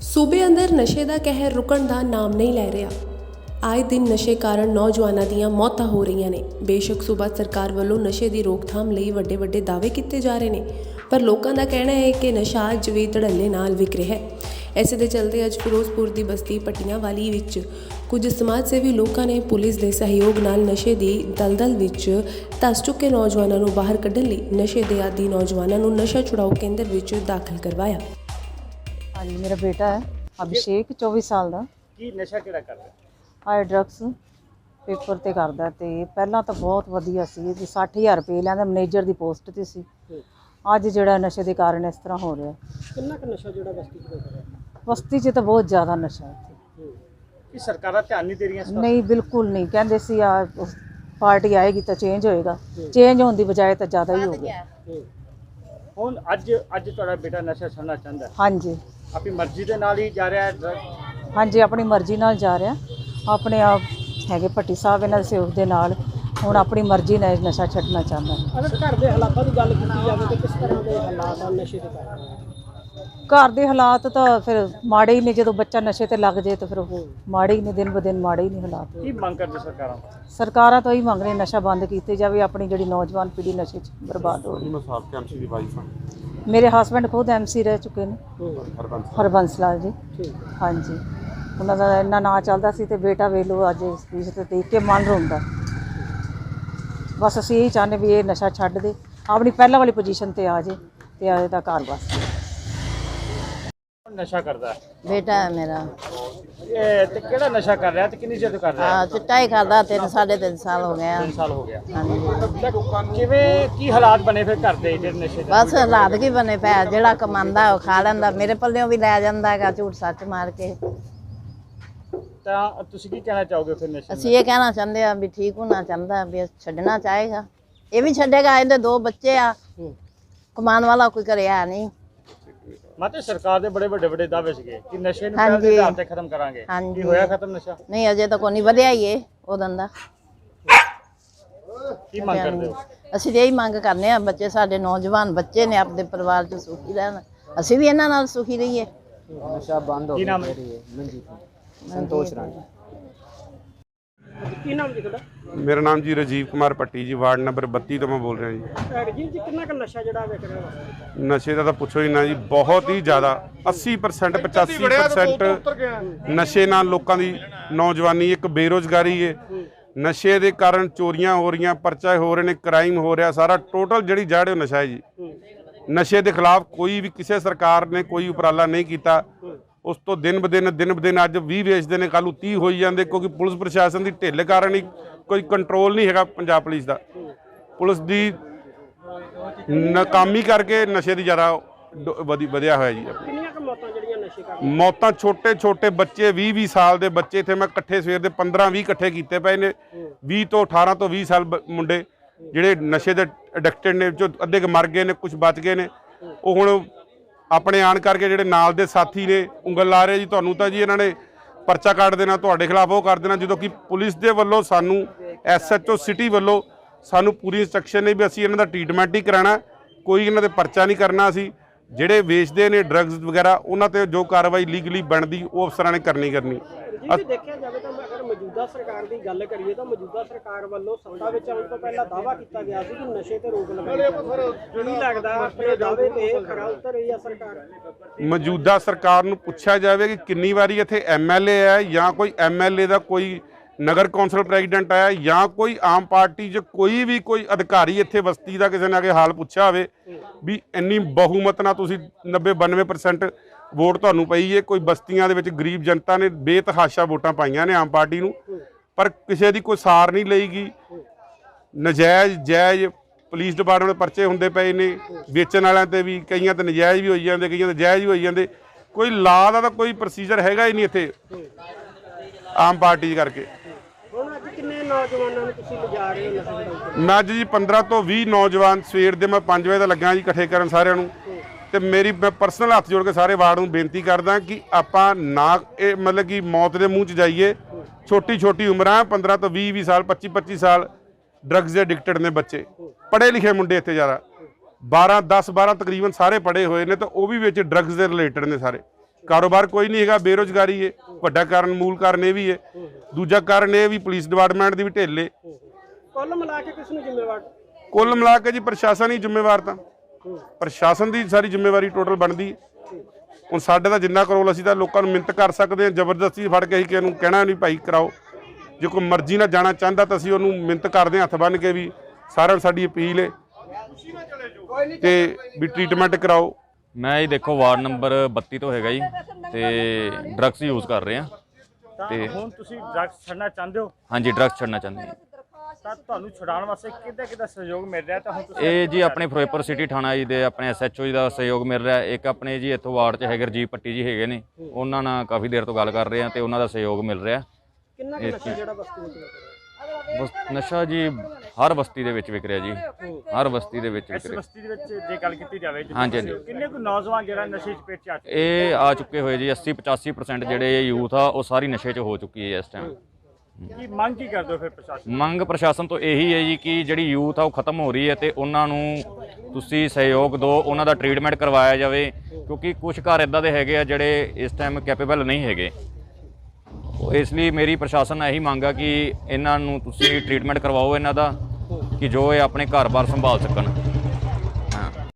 ਸੂਬੇ ਅੰਦਰ ਨਸ਼ੇ ਦਾ ਕਹਿਰ ਰੁਕਣ ਦਾ ਨਾਮ ਨਹੀਂ ਲੈ ਰਿਹਾ। ਆਏ ਦਿਨ ਨਸ਼ੇ ਕਾਰਨ ਨੌਜਵਾਨਾਂ ਦੀਆਂ ਮੌਤਾਂ ਹੋ ਰਹੀਆਂ ਨੇ। ਬੇਸ਼ੱਕ ਸੂਬਾ ਸਰਕਾਰ ਵੱਲੋਂ ਨਸ਼ੇ ਦੀ ਰੋਕਥਾਮ ਲਈ ਵੱਡੇ ਵੱਡੇ ਦਾਅਵੇ ਕੀਤੇ ਜਾ ਰਹੇ ਨੇ, ਪਰ ਲੋਕਾਂ ਦਾ ਕਹਿਣਾ ਹੈ ਕਿ ਨਸ਼ਾ ਅੱਜ ਵੀ ਧੜੱਲੇ ਨਾਲ ਵਿਕ ਰਿਹਾ ਹੈ। ਐਸੇ ਦੇ ਚਲਦੇ ਅੱਜ ਫਿਰੋਜ਼ਪੁਰ ਦੀ ਬਸਤੀ ਪਟੀਆਂ ਵਾਲੀ ਵਿੱਚ ਕੁਝ ਸਮਾਜ ਸੇਵੀ ਲੋਕਾਂ ਨੇ ਪੁਲਿਸ ਦੇ ਸਹਿਯੋਗ ਨਾਲ ਨਸ਼ੇ ਦੀ ਦਲਦਲ ਵਿੱਚ ਧਸ ਚੁੱਕੇ ਨੌਜਵਾਨਾਂ ਨੂੰ ਬਾਹਰ ਕੱਢਣ ਲਈ ਨਸ਼ੇ ਦੇ ਆਦੀ ਨੌਜਵਾਨਾਂ ਨੂੰ ਨਸ਼ਾ ਛੁਡਾਓ ਕੇਂਦਰ ਵਿੱਚ ਦਾਖਲ ਕਰਵਾਇਆ। ਹਾਂਜੀ ਮੇਰਾ ਬੇਟਾ ਹੈ ਅਭਿਸ਼ੇਕ 24 ਸਾਲ ਦਾ। ਕੀ ਨਸ਼ਾ ਕਿਹੜਾ ਕਰਦਾ? ਹਾਈ ਡਰੱਗਸ ਪੇਪਰ ਤੇ ਕਰਦਾ ਤੇ ਪਹਿਲਾਂ ਤਾਂ ਬਹੁਤ ਵਧੀਆ ਸੀ ਜੀ 60000 ਰੁਪਏ ਲੈਂਦਾ ਮੈਨੇਜਰ ਦੀ ਪੋਸਟ ਤੇ ਸੀ। ਅੱਜ ਜਿਹੜਾ ਨਸ਼ੇ ਦੇ ਕਾਰਨ ਇਸ ਤਰ੍ਹਾਂ ਹੋ ਰਿਹਾ। ਕਿੰਨਾ ਕੁ ਨਸ਼ਾ ਜਿਹੜਾ ਬਸਤੀ ਚ ਹੋ ਰਿਹਾ ਬਸਤੀ 'ਚ ਤਾਂ ਬਹੁਤ ਜ਼ਿਆਦਾ ਨਸ਼ਾ ਹੈ ਇੱਥੇ। ਕੀ ਸਰਕਾਰਾਂ ਧਿਆਨ ਨਹੀਂ ਦੇ ਰਹੀਆਂ ਇਸ ਵੱਲ? ਨਹੀਂ ਬਿਲਕੁਲ ਨਹੀਂ। ਕਹਿੰਦੇ ਸੀ ਆ ਉਸ ਪਾਰਟੀ ਆਏਗੀ ਤਾਂ ਚੇਂਜ ਹੋਏਗਾ। ਚੇਂਜ ਹੋਣ ਦੀ ਬਜਾਏ ਤਾਂ ਜ਼ਿਆਦਾ ਹੀ ਹੋ ਗਿਆ। ਹੂੰ। ਹੁਣ ਅੱਜ ਅੱਜ ਤੁਹਾਡਾ ਬੇਟਾ ਨਸ਼ਾ ਛੱਡਣਾ ਚਾਹੁੰਦਾ ਹੈ। ਹਾਂਜੀ। ਆਪਣੀ ਮਰਜ਼ੀ ਦੇ ਨਾਲ ਹੀ ਜਾ ਰਿਹਾ ਹੈ? ਹਾਂਜੀ ਆਪਣੀ ਮਰਜ਼ੀ ਨਾਲ ਜਾ ਰਿਹਾ। ਆਪਣੇ ਆਪ ਹੈਗੇ ਭੱਟੀ ਸਾਹਿਬ ਇਹਨਾਂ ਦੇ ਸਹਿਯੋਗ ਦੇ ਨਾਲ। ਹੁਣ ਆਪਣੀ ਮਰਜ਼ੀ ਨਾਲ ਇਹ ਨਸ਼ਾ ਛੱਡਣਾ ਚਾਹੁੰਦਾ। ਹੈ ਅਗਰ ਘਰ ਦੇ ਹਾਲਾਤਾਂ ਦੀ ਗੱਲ ਕੀਤੀ ਜਾਵੇ ਤਾਂ ਕਿਸ ਤਰ੍ਹਾਂ ਦੇ ਹਾਲਾਤ ਆ ਨਸ਼ੇ ਦੇ ਕਾਰਨ? ਘਰ ਦੇ ਹਾਲਾਤ ਤਾਂ ਫਿਰ ਮਾੜੇ ਹੀ ਨੇ ਜਦੋਂ ਬੱਚਾ ਨਸ਼ੇ ਤੇ ਲੱਗ ਜੇ ਤਾਂ ਫਿਰ ਉਹ ਮਾੜੇ ਹੀ ਨੇ ਦਿਨ ਬ ਦਿਨ ਮਾੜੇ ਹੀ ਨੇ ਹਾਲਾਤ। ਕੀ ਮੰਗ ਕਰਦੇ ਸਰਕਾਰਾਂ ਤੋਂ? ਸਰਕਾਰਾਂ ਤੋਂ ਹੀ ਮੰਗ ਰਹੇ ਨਸ਼ਾ ਬੰਦ ਕੀਤੇ ਜਾਵੇ ਆਪਣੀ ਜਿਹੜੀ ਨੌਜਵਾਨ ਪੀੜ੍ਹੀ ਨਸ਼ੇ 'ਚ ਬਰਬਾਦ ਹੋ ਰਹੀ ਮੈਂ ਸਾਬਕਾ ਐਮਸੀ ਦੀ ਵਾਈਫ ਹਾਂ ਮੇਰੇ ਹਸਬੰਡ ਖੁਦ ਐਮਸੀ ਰਹਿ ਚੁੱਕੇ ਨੇ। ਹਰਬੰਸ ਹਰਬੰਸ ਲਾਲ ਜੀ। ਹਾਂਜੀ। ਉਹਨਾਂ ਦਾ ਇੰਨਾ ਨਾਂ ਚੱਲਦਾ ਸੀ ਤੇ ਬੇਟਾ ਵੇਖ ਲਓ ਅੱਜ ਇਸ ਤੇ ਦੇਖ ਕੇ ਮਨ ਰੋਂਦਾ। ਬਸ ਅਸੀਂ ਇਹੀ ਚਾਹੁੰਦੇ ਵੀ ਇਹ ਨਸ਼ਾ ਛੱਡ ਦੇ। ਆਪਣੀ ਪਹਿਲਾਂ ਵਾਲੀ ਪੋਜੀਸ਼ਨ ਤੇ ਆ ਜੇ ਤੇ ਇਹਦਾ ਘਰ ਬਸ। ਕੌਣ ਨਸ਼ਾ ਕਰਦਾ? ਬੇਟਾ ਹੈ ਮੇਰਾ। ਇਹ ਤੇ ਕਿਹੜਾ ਨਸ਼ਾ ਕਰ ਰਿਹਾ ਤੇ ਕਿੰਨੀ ਚਿਰ ਤੋਂ ਕਰ ਰਿਹਾ? ਆ ਚਿੱਟਾ ਹੀ ਕਰਦਾ ਤਿੰਨ ਸਾਢੇ ਤਿੰਨ ਸਾਲ ਹੋ ਗਿਆ 3 ਸਾਲ ਹੋ ਗਿਆ ਹਾਂਜੀ। ਤਾਂ ਕਿਵੇਂ ਕੀ ਹਾਲਾਤ ਬਣੇ ਫਿਰ ਘਰ ਦੇ ਜਿਹੜੇ ਨਸ਼ੇ ਦੇ? ਬਸ ਰਾਤ ਕੀ ਬਣੇ ਪਿਆ ਜਿਹੜਾ ਕਮਾਉਂਦਾ ਉਹ ਖਾ ਲੈਂਦਾ ਮੇਰੇ ਪੱਲਿਓਂ ਵੀ ਲੈ ਜਾਂਦਾ ਹੈਗਾ ਝੂਠ ਸੱਚ ਮਾਰ ਕੇ। ਤਾਂ ਤੁਸੀਂ ਕੀ ਕਹਿਣਾ ਚਾਹੋਗੇ ਫਿਰ ਨਸ਼ੇ ਅਸੀਂ ਇਹ ਕਹਿਣਾ ਚਾਹੁੰਦੇ ਆ ਵੀ ਠੀਕ ਹੋਣਾ ਚਾਹੁੰਦਾ ਵੀ ਛੱਡਣਾ ਚਾਹੇਗਾ। ਇਹ ਵੀ ਛੱਡੇਗਾ ਇਹਦੇ ਦੋ ਬੱਚੇ ਆ। ਹੂੰ। ਕਮਾਉਣ ਵਾਲਾ ਕੋਈ ਕਰਿਆ ਨਹੀਂ। ਮਾਤੇ ਸਰਕਾਰ ਦੇ ਬੜੇ ਵੱਡੇ ਵੱਡੇ ਦਾਅਵੇ ਸੀਗੇ ਕਿ ਨਸ਼ੇ ਨੂੰ। ਪਹਿਲੇ ਆਧਾਰ ਤੇ ਖਤਮ ਕਰਾਂਗੇ। ਕੀ ਹੋਇਆ ਖਤਮ ਨਸ਼ਾ? ਨਹੀਂ ਅਜੇ ਤਾਂ ਕੋਈ ਨਹੀਂ ਵਧਿਆ ਹੀ ਏ ਉਹਦਾਂ ਦਾ। ਕੀ ਮੰਗ ਕਰਦੇ ਹੋ? ਅਸੀਂ ਇਹੀ ਮੰਗ ਕਰਨੇ ਆ ਬੱਚੇ ਸਾਡੇ ਨੌਜਵਾਨ ਬੱਚੇ ਨੇ ਆਪਣੇ ਪਰਿਵਾਰ 'ਚ ਸੁਖੀ ਰਹਿਣ। ਅਸੀਂ ਵੀ ਇਹਨਾਂ ਨਾਲ ਸੁਖੀ ਰਹੀਏ। ਕੀ ਨਾਮ ਹੈ? ਕੀ ਨਾਮ ਜੀ ਤੁਹਾਡਾ? ਮੇਰਾ ਨਾਮ ਜੀ ਰਾਜੀਵ ਕੁਮਾਰ ਪੱਟੀ ਜੀ ਵਾਰਡ ਨੰਬਰ 32 ਤੋਂ ਮੈਂ ਬੋਲ ਰਿਹਾ ਜੀ। ਰਜੀਵ ਜੀ ਕਿੰਨਾ ਕੁ ਨਸ਼ਾ ਜਿਹੜਾ ਵੇਖ ਰਿਹਾ ਵਾ ਨਸ਼ੇ ਦਾ ਤਾਂ ਪੁੱਛੋ ਹੀ ਨਾ ਜੀ ਬਹੁਤ ਹੀ ਜ਼ਿਆਦਾ 80% 85% ਨਸ਼ੇ ਨਾਲ ਲੋਕਾਂ ਦੀ ਨੌਜਵਾਨੀ ਇੱਕ ਬੇਰੋਜ਼ਗਾਰੀ ਹੈ ਨਸ਼ੇ ਦੇ ਕਾਰਨ ਚੋਰੀਆਂ ਹੋ ਰਹੀਆਂ ਪਰਚਾ ਹੋ ਰਹੇ ਨੇ ਕ੍ਰਾਈਮ ਹੋ ਰਿਹਾ ਸਾਰਾ ਟੋਟਲ ਜਿਹੜੀ ਜੜ ਹੈ ਉਹ ਨਸ਼ਾ ਹੈ ਜੀ। ਨਸ਼ੇ ਦੇ ਖਿਲਾਫ ਕੋਈ ਵੀ ਕਿਸੇ ਸਰਕਾਰ ਨੇ ਕੋਈ ਉਪਰਾਲਾ ਨਹੀਂ ਕੀਤਾ। ਉਸ ਤੋਂ ਦਿਨ ਬ ਦਿਨ ਦਿਨ ਬ ਦਿਨ ਅੱਜ 20 ਵੇਚਦੇ ਨੇ ਕੱਲ੍ਹ ਨੂੰ 30 ਹੋਈ ਜਾਂਦੇ ਕਿਉਂਕਿ ਪੁਲਿਸ ਪ੍ਰਸ਼ਾਸਨ ਦੀ ਢਿੱਲ ਕਾਰਨ ਹੀ ਕੋਈ ਕੰਟਰੋਲ ਨਹੀਂ ਹੈਗਾ ਪੰਜਾਬ ਪੁਲਿਸ ਦਾ। ਪੁਲਿਸ ਦੀ ਨਾਕਾਮੀ ਕਰਕੇ ਨਸ਼ੇ ਦੀ ਜ਼ਿਆਦਾ ਵਧਿਆ ਹੋਇਆ ਜੀ। ਕਿੰਨੀਆਂ ਕੁ ਮੌਤਾਂ ਜਿਹੜੀਆਂ ਨਸ਼ੇ ਕਰ ਮੌਤਾਂ ਛੋਟੇ ਛੋਟੇ ਬੱਚੇ 20 20 ਸਾਲ ਦੇ ਬੱਚੇ ਇੱਥੇ ਮੈਂ ਇਕੱਠੇ ਸਵੇਰ ਦੇ 15 20 ਇਕੱਠੇ ਕੀਤੇ ਪਏ ਨੇ। 20 ਤੋਂ 18 ਤੋਂ 20 ਸਾਲ ਮੁੰਡੇ ਜਿਹੜੇ ਨਸ਼ੇ ਦੇ ਐਡਿਕਟਡ ਨੇ ਜੋ ਅੱਧੇ ਕੁ ਮਰ ਗਏ ਨੇ ਕੁਝ ਬਚ ਗਏ ਨੇ। ਉਹ ਹੁਣ ਆਪਣੇ ਆਣ ਕਰਕੇ ਜਿਹੜੇ ਨਾਲ ਦੇ ਸਾਥੀ ਨੇ, ਉਂਗਲ ਲਾ ਰਹੇ ਜੀ ਤੁਹਾਨੂੰ ਤਾਂ ਜੀ ਇਹਨਾਂ ਨੇ ਪਰਚਾ ਕੱਢ ਦੇਣਾ, ਤੁਹਾਡੇ ਖਿਲਾਫ ਉਹ ਕਰ ਦੇਣਾ, ਜਦੋਂ ਕਿ ਪੁਲਿਸ ਦੇ ਵੱਲੋਂ ਸਾਨੂੰ, ਐਸਐਚਓ ਸਿਟੀ ਵੱਲੋਂ ਸਾਨੂੰ ਪੂਰੀ ਇੰਸਟਰਕਸ਼ਨ ਨੇ ਵੀ ਅਸੀਂ ਇਹਨਾਂ ਦਾ ਟ੍ਰੀਟਮੈਂਟ ਹੀ ਕਰਾਣਾ ਕੋਈ ਇਹਨਾਂ ਦੇ ਪਰਚਾ ਨਹੀਂ ਕਰਨਾ ਅਸੀਂ। ਜਿਹੜੇ ਵੇਚਦੇ ਨੇ ਡਰੱਗਸ ਵਗੈਰਾ, ਉਹਨਾਂ ਤੇ ਜੋ ਕਾਰਵਾਈ ਲੀਗਲੀ ਬਣਦੀ, ਉਹ ਅਫਸਰਾਂ ਨੇ ਕਰਨੀ ਕਰਨੀ। ਜੀ ਦੇਖਿਆ ਜਾਵੇ ਤਾਂ ਮੌਜੂਦਾ ਸਰਕਾਰ ਦੀ ਗੱਲ ਕਰੀਏ ਤਾਂ ਮੌਜੂਦਾ ਸਰਕਾਰ ਵੱਲੋਂ ਸੱਤਾ ਵਿੱਚ ਆਉਣ ਤੋਂ ਪਹਿਲਾਂ ਦਾਅਵਾ ਕੀਤਾ ਗਿਆ ਸੀ ਕਿ ਨਸ਼ੇ ਤੇ ਰੋਕ ਲਗਾਈ ਕੀ ਲੱਗਦਾ ਆਪਣੇ ਦਾਅਵੇ ਤੇ ਖਰਾ ਉਤਰ ਰਹੀ ਹੈ ਸਰਕਾਰ? ਮੌਜੂਦਾ ਸਰਕਾਰ ਨੂੰ ਪੁੱਛਿਆ ਜਾਵੇ ਕਿ ਕਿੰਨੀ ਵਾਰੀ ਇੱਥੇ ਐਮਐਲਏ ਹੈ ਜਾਂ ਕੋਈ ਐਮਐਲਏ ਦਾ ਕੋਈ ਨਗਰ ਕੌਂਸਲ ਪ੍ਰੈਜ਼ੀਡੈਂਟ ਆਇਆ ਜਾਂ ਕੋਈ ਆਮ ਪਾਰਟੀ 'ਚ ਕੋਈ ਵੀ ਕੋਈ ਅਧਿਕਾਰੀ ਇੱਥੇ ਬਸਤੀ ਦਾ ਕਿਸੇ ਨੇ ਆ ਕੇ ਹਾਲ ਪੁੱਛਿਆ ਹੋਵੇ ਵੀ ਇੰਨੀ ਬਹੁਮਤ ਨਾਲ ਤੁਸੀਂ 90 92% ਵੋਟ ਤੁਹਾਨੂੰ ਪਈ ਹੈ ਕੋਈ ਬਸਤੀਆਂ ਦੇ ਵਿੱਚ ਗਰੀਬ ਜਨਤਾ ਨੇ ਬੇਤਹਾਸ਼ਾ ਵੋਟਾਂ ਪਾਈਆਂ ਨੇ ਆਮ ਪਾਰਟੀ ਨੂੰ ਪਰ ਕਿਸੇ ਦੀ ਕੋਈ ਸਾਰ ਨਹੀਂ ਲਈਗੀ। ਨਜਾਇਜ਼ ਜਾਇਜ਼ ਪੁਲਿਸ ਡਿਪਾਰਟਮੈਂਟ ਪਰਚੇ ਹੁੰਦੇ ਪਏ ਨੇ ਵੇਚਣ ਵਾਲਿਆਂ ਤੇ ਵੀ ਕਈਆਂ ਤੇ ਨਜਾਇਜ਼ ਵੀ ਹੋਈ ਜਾਂਦੇ ਕਈਆਂ ਤੇ ਜਾਇਜ਼ ਵੀ ਹੋਈ ਜਾਂਦੇ। ਕੋਈ ਲਾ ਦਾ ਤਾਂ ਕੋਈ ਪ੍ਰੋਸੀਜਰ ਹੈਗਾ ਹੀ ਨਹੀਂ ਇੱਥੇ ਆਮ ਪਾਰਟੀ ਕਰਕੇ। ਹੁਣ ਅੱਜ ਕਿੰਨੇ ਨੌਜਵਾਨਾਂ ਨੂੰ ਤੁਸੀਂ ਲਿਜਾ ਰਹੇ ਹੋ ਨਸ਼ੇ ਮੈਂ ਅੱਜ ਜੀ 15 ਤੋਂ 20 ਨੌਜਵਾਨ ਸਵੇਰ ਦੇ ਮੈਂ 5 ਵਜੇ ਦਾ ਲੱਗਾ ਜੀ ਇਕੱਠੇ ਕਰਨ ਸਾਰਿਆਂ ਨੂੰ। ਤੇ ਮੇਰੀ ਮੈਂ ਪਰਸਨਲ ਹੱਥ ਜੋੜ ਕੇ ਸਾਰੇ ਵਾਰਡ ਨੂੰ ਬੇਨਤੀ ਕਰਦਾ ਕਿ ਆਪਾਂ ਨਾ ਇਹ ਮਤਲਬ ਕਿ ਮੌਤ ਦੇ ਮੂੰਹ 'ਚ ਜਾਈਏ। ਛੋਟੀ ਛੋਟੀ ਉਮਰਾਂ 15 ਤੋਂ 20 20 ਸਾਲ 25 25 ਸਾਲ ਡਰੱਗਸ ਦੇ ਐਡਿਕਟਡ ਨੇ ਬੱਚੇ। ਪੜ੍ਹੇ ਲਿਖੇ ਮੁੰਡੇ ਇੱਥੇ ਜ਼ਿਆਦਾ। 12 10 12 ਤਕਰੀਬਨ ਸਾਰੇ ਪੜ੍ਹੇ ਹੋਏ ਨੇ ਤਾਂ ਉਹ ਵੀ ਵਿੱਚ ਡਰੱਗਸ ਦੇ ਰਿਲੇਟਡ ਨੇ ਸਾਰੇ। ਕਾਰੋਬਾਰ ਕੋਈ ਨਹੀਂ ਹੈਗਾ ਬੇਰੋਜ਼ਗਾਰੀ ਹੈ ਵੱਡਾ ਕਾਰਨ ਮੂਲ ਕਾਰਨ ਇਹ ਵੀ ਹੈ ਦੂਜਾ ਕਾਰਨ ਇਹ ਵੀ ਪੁਲਿਸ ਡਿਪਾਰਟਮੈਂਟ ਦੀ ਵੀ ਢਿੱਲ ਕੁੱਲ ਮਿਲਾ ਕੇ ਕਿਸ ਨੂੰ ਜ਼ਿੰਮੇਵਾਰ? ਕੁੱਲ ਮਿਲਾ ਕੇ ਜੀ ਪ੍ਰਸ਼ਾਸਨ ਹੀ ਜ਼ਿੰਮੇਵਾਰ ਤਾਂ। ਪ੍ਰਸ਼ਾਸਨ ਦੀ ਸਾਰੀ ਜ਼ਿੰਮੇਵਾਰੀ ਟੋਟਲ ਬਣਦੀ ਹੈ। ਹੁਣ ਸਾਡੇ ਦਾ ਜਿੰਨਾ ਕਰੋਲ ਅਸੀਂ ਤਾਂ ਲੋਕਾਂ ਨੂੰ ਮਿੰਤ ਕਰ ਸਕਦੇ ਹਾਂ ਜ਼ਬਰਦਸਤੀ ਫੜ ਕੇ ਅਸੀਂ ਕਿਸੇ ਨੂੰ ਕਹਿਣਾ ਨਹੀਂ ਭਾਈ ਕਰਾਓ। ਜੇ ਕੋਈ ਮਰਜ਼ੀ ਨਾਲ ਜਾਣਾ ਚਾਹੁੰਦਾ ਤਾਂ ਅਸੀਂ ਉਹਨੂੰ ਮਿੰਤ ਕਰਦੇ ਹਾਂ ਹੱਥ ਬੰਨ ਕੇ ਵੀ ਸਾਰਿਆਂ ਨੂੰ ਸਾਡੀ ਅਪੀਲ ਹੈ ਤੇ ਵੀ ਟ੍ਰੀਟਮੈਂਟ ਕਰਾਓ। ਮੈਂ ਇਹ ਦੇਖੋ ਵਾਰਡ ਨੰਬਰ 32 ਤੋਂ ਹੈਗਾ ਜੀ ਤੇ ਡਰੱਗਸ ਯੂਜ਼ ਕਰ ਰਹੇ ਆ ਤਾਂ ਤੇ- ਹੁਣ ਤੁਸੀਂ ਡਰੱਗਸ ਛੱਡਣਾ ਚਾਹੁੰਦੇ ਹੋ? ਹਾਂਜੀ ਡਰੱਗਸ ਛੱਡਣਾ ਚਾਹੁੰਦੇ ਹਾਂ। ਤਾਂ ਤੁਹਾਨੂੰ ਛੁਡਾਉਣ ਵਾਸਤੇ ਕਿੱਦਾਂ ਕਿੱਦਾਂ ਸਹਿਯੋਗ ਮਿਲ ਰਿਹਾ ਤਾਂ ਹੁਣ ਤੁਸੀਂ ਇਹ ਜੀ ਆਪਣੇ ਫਿਰੋਜ਼ਪੁਰ ਸਿਟੀ ਥਾਣਾ ਜੀ ਦੇ ਆਪਣੇ ਐਸਐਚਓ ਜੀ ਦਾ ਸਹਿਯੋਗ ਮਿਲ ਰਿਹਾ। ਇੱਕ ਆਪਣੇ ਜੀ ਇੱਥੋਂ ਵਾਰਡ 'ਚ ਹੈਗੇ ਰਜੀਵ ਪੱਟੀ ਜੀ ਹੈਗੇ ਨੇ। ਉਹਨਾਂ ਨਾਲ ਕਾਫੀ ਦੇਰ ਤੋਂ ਗੱਲ ਕਰ ਰਹੇ ਆ ਤੇ ਉਹਨਾਂ ਦਾ ਸਹਿਯੋਗ ਮਿਲ ਰਿਹਾ। ਕਿੰਨਾ ਕੁ ਨਸ਼ਾ ਜਿਹੜਾ ਬਸਤੀ ਵਿੱਚ ਵਿਕ ਰਿਹਾ? ਬਸ ਨਸ਼ਾ ਜੀ ਹਰ ਬਸਤੀ ਦੇ ਵਿੱਚ ਵਿਕ ਰਿਹਾ ਜੀ। ਹਰ ਬਸਤੀ ਦੇ ਵਿੱਚ ਵਿਕ ਇਸ ਰਿਹਾ। ਬਸਤੀ ਦੇ ਵਿੱਚ ਜੇ ਗੱਲ ਕੀਤੀ ਜਾਵੇ ਜਿੱਥੇ ਹਾਂਜੀ, ਤੁਸੀਂ- ਹਾਂਜੀ। ਕਿੰਨੇ ਕੁ ਨੌਜਵਾਨ ਜਿਹੜਾ ਨਸ਼ੇ 'ਚ ਪੇਟ 'ਚ ਆ ਚੁੱਕੇ ਇਹ ਆ ਚੁੱਕੇ ਹੋਏ ਜੀ। 80 85% ਜਿਹੜੇ ਯੂਥ ਆ ਉਹ ਸਾਰੀ ਨਸ਼ੇ 'ਚ ਹੋ ਚੁੱਕੀ ਹੈ ਇਸ ਟਾਈਮ ਕੀ ਮੰਗ ਕੀ ਕਰਦੇ ਹੋ ਫਿਰ ਪ੍ਰਸ਼ਾਸਨ ਮੰਗ ਪ੍ਰਸ਼ਾਸਨ ਤੋਂ ਇਹੀ ਹੈ ਜੀ ਕਿ ਜਿਹੜੀ ਯੂਥ ਆ ਉਹ ਖਤਮ ਹੋ ਰਹੀ ਹੈ ਤੇ ਉਹਨਾਂ ਨੂੰ ਤੁਸੀਂ ਸਹਿਯੋਗ ਦਿਓ, ਉਹਨਾਂ ਦਾ ਟ੍ਰੀਟਮੈਂਟ ਕਰਵਾਇਆ ਜਾਵੇ, ਕਿਉਂਕਿ ਕੁਝ ਘਰ ਇਦਾਂ ਦੇ ਹੈਗੇ ਆ ਜਿਹੜੇ ਇਸ ਟਾਈਮ ਕੈਪੇਬਲ ਨਹੀਂ ਹੈਗੇ। ਇਸ ਲਈ ਮੇਰੀ ਪ੍ਰਸ਼ਾਸਨ ਨਾਲ ਇਹੀ ਮੰਗ ਆ ਕਿ ਇਹਨਾਂ ਨੂੰ ਤੁਸੀਂ ਟ੍ਰੀਟਮੈਂਟ ਕਰਵਾਓ ਇਹਨਾਂ ਦਾ, ਕਿ ਜੋ ਇਹ ਆਪਣੇ ਘਰ-ਬਾਰ ਸੰਭਾਲ ਸਕਣ।